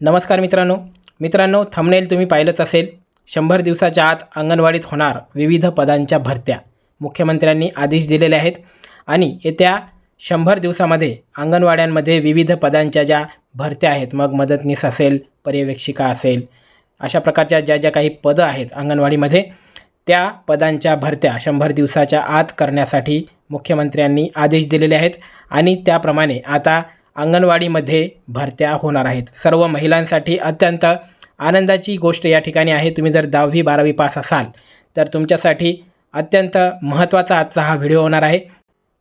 नमस्कार मित्रांनो. मित्रांनो थंबनेल तुम्ही पाहिलंच असेल. शंभर दिवसाच्या आत अंगणवाडीत होणार विविध पदांच्या भरत्या. मुख्यमंत्र्यांनी आदेश दिलेले आहेत आणि येत्या शंभर दिवसामध्ये अंगणवाड्यांमध्ये विविध पदांच्या ज्या भरत्या आहेत मग मदतनीस असेल पर्यवेक्षिका असेल अशा प्रकारच्या ज्या ज्या काही पदं आहेत अंगणवाडीमध्ये त्या पदांच्या भरत्या शंभर दिवसाच्या आत करण्यासाठी मुख्यमंत्र्यांनी आदेश दिलेले आहेत आणि त्याप्रमाणे आता अंगणवाडीमध्ये भरत्या होणार आहेत. सर्व महिलांसाठी अत्यंत आनंदाची गोष्ट या ठिकाणी आहे. तुम्ही जर दहावी बारावी पास असाल तर तुमच्यासाठी अत्यंत महत्त्वाचा आजचा हा व्हिडिओ होणार आहे.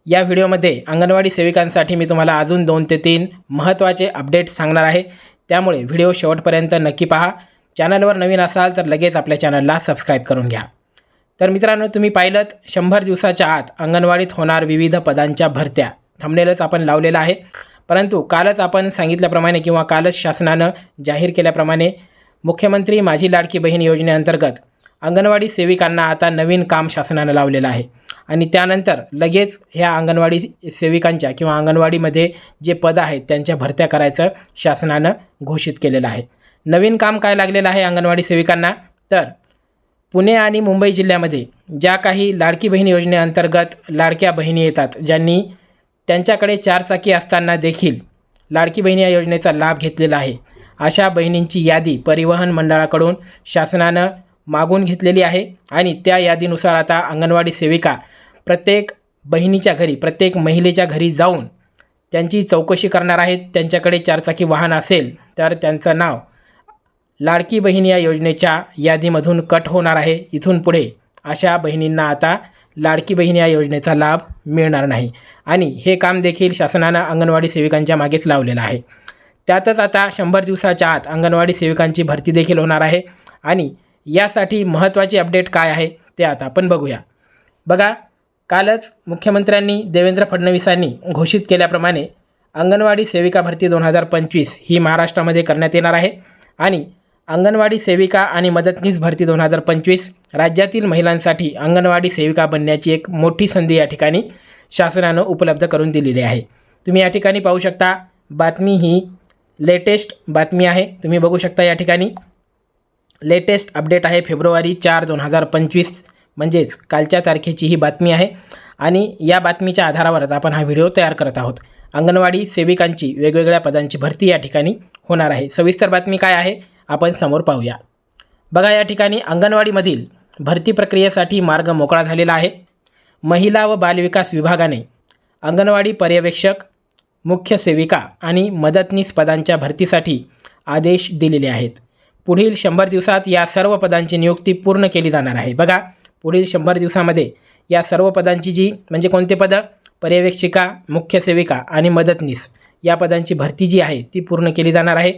या व्हिडिओमध्ये अंगणवाडी सेविकांसाठी मी तुम्हाला अजून दोन ते तीन महत्त्वाचे अपडेट सांगणार आहे. त्यामुळे व्हिडिओ शेवटपर्यंत नक्की पहा. चॅनलवर नवीन असाल तर लगेच आपल्या चॅनलला सबस्क्राईब करून घ्या. तर मित्रांनो तुम्ही पाहिलं शंभर दिवसाच्या आत अंगणवाडीत होणार विविध पदांच्या भरत्या. थंबनेलच आपण लावलेलं आहे. परंतु कालच आपण सांगितल्याप्रमाणे किंवा कालच शासनानं जाहीर केल्याप्रमाणे मुख्यमंत्री माझी लाडकी बहीण योजनेअंतर्गत अंगणवाडी सेविकांना आता नवीन काम शासनानं लावलेलं आहे. आणि त्यानंतर लगेच ह्या अंगणवाडी सेविकांच्या किंवा अंगणवाडीमध्ये जे पदं आहेत त्यांच्या भरत्या करायचं शासनानं घोषित केलेलं आहे. नवीन काम काय लागलेलं आहे अंगणवाडी सेविकांना? तर पुणे आणि मुंबई जिल्ह्यामध्ये ज्या काही लाडकी बहीण योजनेअंतर्गत लाडक्या बहिणी येतात ज्यांनी त्यांच्याकडे चारचाकी असताना देखील लाडकी बहिणी या योजनेचा लाभ घेतलेला आहे. अशा बहिणींची यादी परिवहन मंडळाकडून शासनानं मागून घेतलेली आहे आणि त्या यादीनुसार आता अंगणवाडी सेविका प्रत्येक बहिणीच्या घरी प्रत्येक महिलेच्या घरी जाऊन त्यांची चौकशी करणार आहेत. त्यांच्याकडे चारचाकी वाहन असेल तर त्यांचं नाव लाडकी बहीण या योजनेच्या यादीमधून कट होणार आहे. इथून पुढे अशा बहिणींना आता लाडकी बहीण या योजनेचा लाभ मिळणार नाही. आणि हे काम देखील शासनानं अंगणवाडी सेविकांच्या मागेच लावलेलं आहे. त्यातच आता शंभर दिवसाच्या आत अंगणवाडी सेविकांची भरती देखील होणार आहे. आणि यासाठी महत्त्वाची अपडेट काय आहे ते आता आपण बघूया. बघा कालच मुख्यमंत्र्यांनी देवेंद्र फडणवीसांनी घोषित केल्याप्रमाणे अंगणवाडी सेविका भरती दोन हजार पंचवीस ही महाराष्ट्रामध्ये करण्यात येणार आहे. आणि अंगणवाडी सेविका आणि मदतनीस भरती दोन हजार पंचवीस राज्यातील महिलांसाठी अंगणवाडी सेविका बनण्याची एक मोठी संधी या ठिकाणी शासनानं उपलब्ध करून दिलेली आहे. तुम्ही या ठिकाणी पाहू शकता बातमी ही लेटेस्ट बातमी आहे. तुम्ही बघू शकता या ठिकाणी. लेटेस्ट अपडेट आहे फेब्रुवारी चार दोन हजार पंचवीस म्हणजेच कालच्या तारखेची ही बातमी आहे. आणि या बातमीच्या आधारावरच आपण हा व्हिडिओ तयार करत आहोत. अंगणवाडी सेविकांची वेगवेगळ्या पदांची भरती या ठिकाणी होणार आहे. सविस्तर बातमी काय आहे? आपण समोर पाहूया. बघा या ठिकाणी अंगणवाडीमधील भरती प्रक्रियेसाठी मार्ग मोकळा झालेला आहे. महिला व बालविकास विभागाने अंगणवाडी पर्यवेक्षक मुख्य सेविका आणि मदतनीस पदांच्या भरतीसाठी आदेश दिलेले आहेत. पुढील शंभर दिवसात या सर्व पदांची नियुक्ती पूर्ण केली जाणार आहे. बघा पुढील शंभर दिवसामध्ये या सर्व पदांची जी म्हणजे कोणते पदं? पर्यवेक्षिका मुख्य सेविका आणि मदतनीस या पदांची भरती जी आहे ती पूर्ण केली जाणार आहे.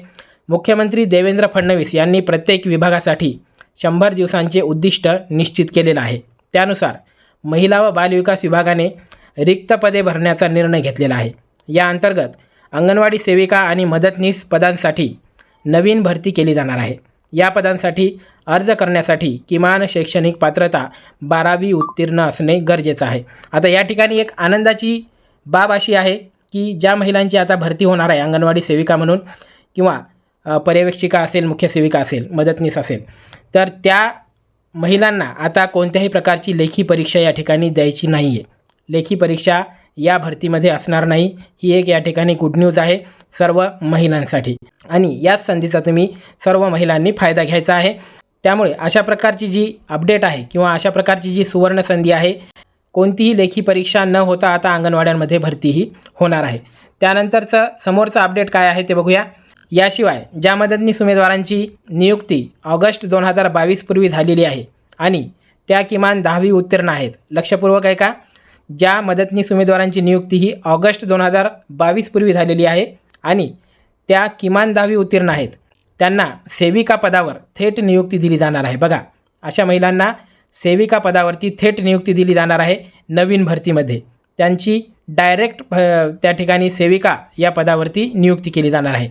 मुख्यमंत्री देवेंद्र फडणवीस यांनी प्रत्येक विभागासाठी शंभर दिवसांचे उद्दिष्ट निश्चित केलेलं आहे. त्यानुसार महिला व बालविकास विभागाने रिक्त पदे भरण्याचा निर्णय घेतलेला आहे. या अंतर्गत अंगणवाडी सेविका आणि मदतनीस पदांसाठी नवीन भरती केली जाणार आहे. या पदांसाठी अर्ज करण्यासाठी किमान शैक्षणिक पात्रता बारावी उत्तीर्ण असणे गरजेचं आहे. आता या ठिकाणी एक आनंदाची बाब अशी आहे की ज्या महिलांची आता भरती होणार आहे अंगणवाडी सेविका म्हणून किंवा पर्यवेक्षिका असेल मुख्य सेविका असेल मदतनीस असेल तर त्या महिलांना आता कोणत्याही प्रकारची लेखी परीक्षा या ठिकाणी द्यायची नाही आहे लेखी परीक्षा या भरतीमध्ये असणार नाही. ही एक या ठिकाणी गुड न्यूज आहे सर्व महिलांसाठी. आणि याच संधीचा तुम्ही सर्व महिलांनी फायदा घ्यायचा आहे. त्यामुळे अशा प्रकारची जी अपडेट आहे किंवा अशा प्रकारची जी सुवर्ण संधी आहे कोणतीही लेखी परीक्षा न होता आता अंगणवाड्यांमध्ये भरतीही होणार आहे. त्यानंतरचं समोरचं अपडेट काय आहे ते बघूया. याशिवाय ज्या मदतनीस उमेदवारांची नियुक्ती ऑगस्ट दोन हजार बावीसपूर्वी झालेली आहे आणि त्या किमान दहावी उत्तीर्ण आहेत. लक्षपूर्वक आहे का ज्या मदतनीस उमेदवारांची नियुक्ती ही ऑगस्ट दोन हजार बावीसपूर्वी झालेली आहे आणि त्या किमान दहावी उत्तीर्ण आहेत त्यांना सेविका पदावर थेट नियुक्ती दिली जाणार आहे. बघा अशा महिलांना सेविका पदावरती थेट नियुक्ती दिली जाणार आहे नवीन भरतीमध्ये. त्यांची डायरेक्ट त्या ठिकाणी सेविका या पदावरती नियुक्ती केली जाणार आहे.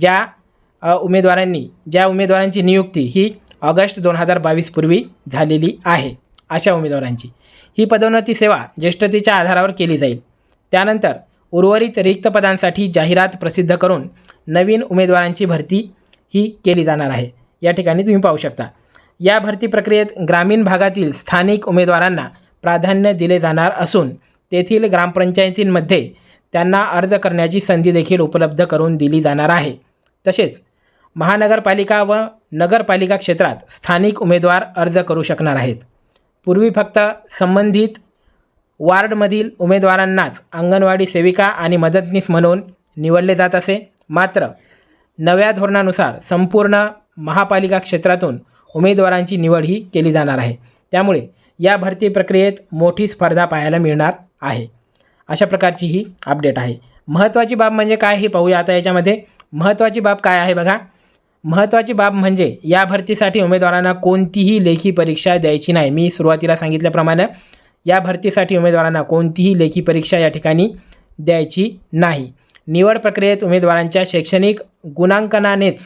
ज्या उमेदवारांनी ज्या उमेदवारांची नियुक्ती ही ऑगस्ट दोन हजार बावीसपूर्वी झालेली आहे अशा उमेदवारांची. ही पदोन्नती सेवा ज्येष्ठतेच्या आधारावर केली जाईल. त्यानंतर उर्वरित रिक्त पदांसाठी जाहिरात प्रसिद्ध करून नवीन उमेदवारांची भरती ही केली जाणार आहे. या ठिकाणी तुम्ही पाहू शकता. या भरती प्रक्रियेत ग्रामीण भागातील स्थानिक उमेदवारांना प्राधान्य दिले जाणार असून तेथील ग्रामपंचायतींमध्ये त्यांना अर्ज करण्याची संधी देखील उपलब्ध करून दिली जाणार आहे. तसेच महानगरपालिका व नगरपालिका क्षेत्रात स्थानिक उमेदवार अर्ज करू शकणार आहेत. पूर्वी फक्त संबंधित वार्डमधील उमेदवारांनाच अंगणवाडी सेविका आणि मदतनीस म्हणून निवडले जात असे. मात्र नव्या धोरणानुसार संपूर्ण महापालिका क्षेत्रातून उमेदवारांची निवड ही केली जाणार आहे. त्यामुळे या भरती प्रक्रियेत मोठी स्पर्धा पाहायला मिळणार आहे. अशा प्रकारची ही अपडेट आहे. महत्त्वाची बाब म्हणजे काय हे पाहूया आता याच्यामध्ये. महत्त्वाची बाब काय आहे बघा. महत्त्वाची बाब म्हणजे या भरतीसाठी उमेदवारांना कोणतीही लेखी परीक्षा द्यायची नाही. मी सुरुवातीला सांगितल्याप्रमाणे या भरतीसाठी उमेदवारांना कोणतीही लेखी परीक्षा या ठिकाणी द्यायची नाही. निवड प्रक्रियेत उमेदवारांच्या शैक्षणिक गुणांकनानेच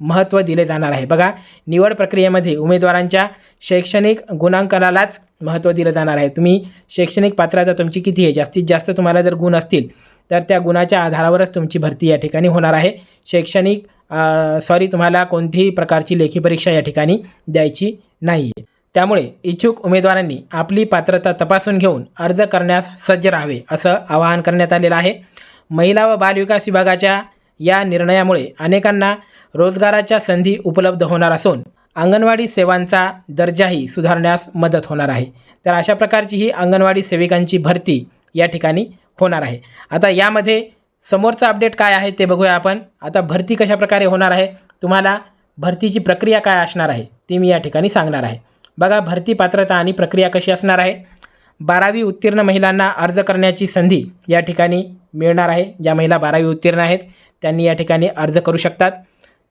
महत्त्व दिले जाणार आहे. बघा निवड प्रक्रियेमध्ये उमेदवारांच्या शैक्षणिक गुणांकनालाच महत्त्व दिलं जाणार आहे. तुम्ही शैक्षणिक पात्रता तुमची किती आहे? जास्तीत जास्त तुम्हाला जर गुण असतील तर त्या गुणाच्या आधारावरच तुमची भरती या ठिकाणी होणार आहे. शैक्षणिक सॉरी तुम्हाला कोणतीही प्रकारची लेखी परीक्षा या ठिकाणी द्यायची नाही. आहे त्यामुळे इच्छुक उमेदवारांनी आपली पात्रता तपासून घेऊन अर्ज करण्यास सज्ज राहावे असं आवाहन करण्यात आलेलं आहे. महिला व बालविकास विभागाच्या या निर्णयामुळे अनेकांना रोजगाराच्या संधी उपलब्ध होणार असून अंगणवाडी सेवांचा दर्जाही सुधारण्यास मदत होणार आहे. तर अशा प्रकारची ही अंगणवाडी सेविकांची भरती या ठिकाणी होणार आहे. आता यामध्ये समोरचं अपडेट काय आहे ते बघूया आपण. आता भरती कशा प्रकारे होणार आहे? तुम्हाला भरतीची प्रक्रिया काय असणार आहे? ती मी या ठिकाणी सांगणार आहे. बघा भरती पात्रता आणि प्रक्रिया कशी असणार आहे? बारावी उत्तीर्ण महिलांना अर्ज करण्याची संधी या ठिकाणी मिळणार आहे. ज्या महिला बारावी उत्तीर्ण आहेत त्यांनी या ठिकाणी अर्ज करू शकतात.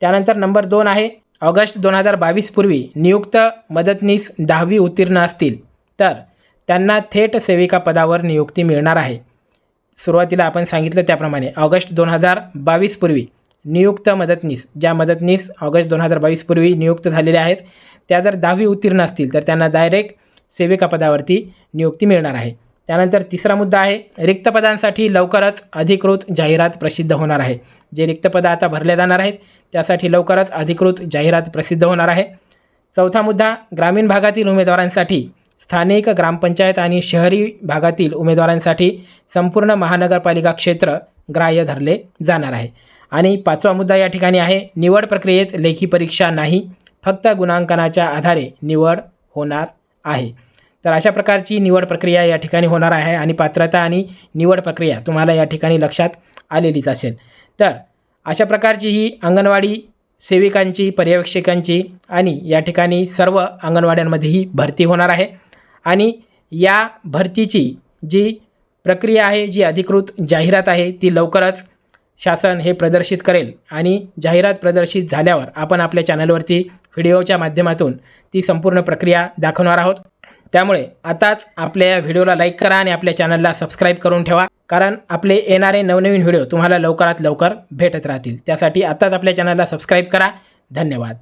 त्यानंतर नंबर दोन आहे ऑगस्ट दोन हजार बावीसपूर्वी नियुक्त मदतनीस दहावी उत्तीर्ण असतील तर त्यांना थेट सेविका पदावर नियुक्ती मिळणार आहे. सुरुवातीला आपण सांगितलं त्याप्रमाणे ऑगस्ट दोन हजार बावीसपूर्वी नियुक्त मदतनीस ज्या मदतनीस ऑगस्ट दोन हजार बावीसपूर्वी नियुक्त झालेल्या आहेत त्या जर दहावी उत्तीर्ण असतील तर त्यांना डायरेक्ट सेविका पदावरती नियुक्ती मिळणार आहे. त्यानंतर तिसरा मुद्दा आहे रिक्त पदांसाठी लवकरच अधिकृत जाहिरात प्रसिद्ध होणार आहे. जे रिक्त पदं आता भरल्या जाणार आहेत त्यासाठी लवकरच अधिकृत जाहिरात प्रसिद्ध होणार आहे. चौथा मुद्दा ग्रामीण भागातील उमेदवारांसाठी स्थानिक ग्रामपंचायत आणि शहरी भागातील उमेदवारांसाठी संपूर्ण महानगरपालिका क्षेत्र ग्राह्य धरले जाणार आहे. आणि पाचवा मुद्दा या ठिकाणी आहे निवड प्रक्रियेत लेखी परीक्षा नाही फक्त गुणांकनाच्या आधारे निवड होणार आहे. तर अशा प्रकारची निवड प्रक्रिया या ठिकाणी होणार आहे आणि पात्रता आणि निवड प्रक्रिया तुम्हाला या ठिकाणी लक्षात आलेलीच असेल. तर अशा प्रकारची ही अंगणवाडी सेविकांची पर्यवेक्षकांची आणि या ठिकाणी सर्व अंगणवाड्यांमध्येही भरती होणार आहे आणि या भरतीची जी प्रक्रिया आहे जी अधिकृत जाहिरात आहे ती लवकरच शासन हे प्रदर्शित करेल आणि जाहिरात प्रदर्शित झाल्यावर आपण आपल्या चॅनलवरती व्हिडिओच्या माध्यमातून ती संपूर्ण प्रक्रिया दाखवणार आहोत. त्यामुळे आताच आपल्या या व्हिडिओला लाईक करा आणि आपल्या चॅनलला सबस्क्राईब करून ठेवा. कारण आपले येणारे नवनवीन व्हिडिओ तुम्हाला लवकरात लवकर भेटत राहतील. त्यासाठी आताच आपल्या चॅनलला सबस्क्राईब करा. धन्यवाद.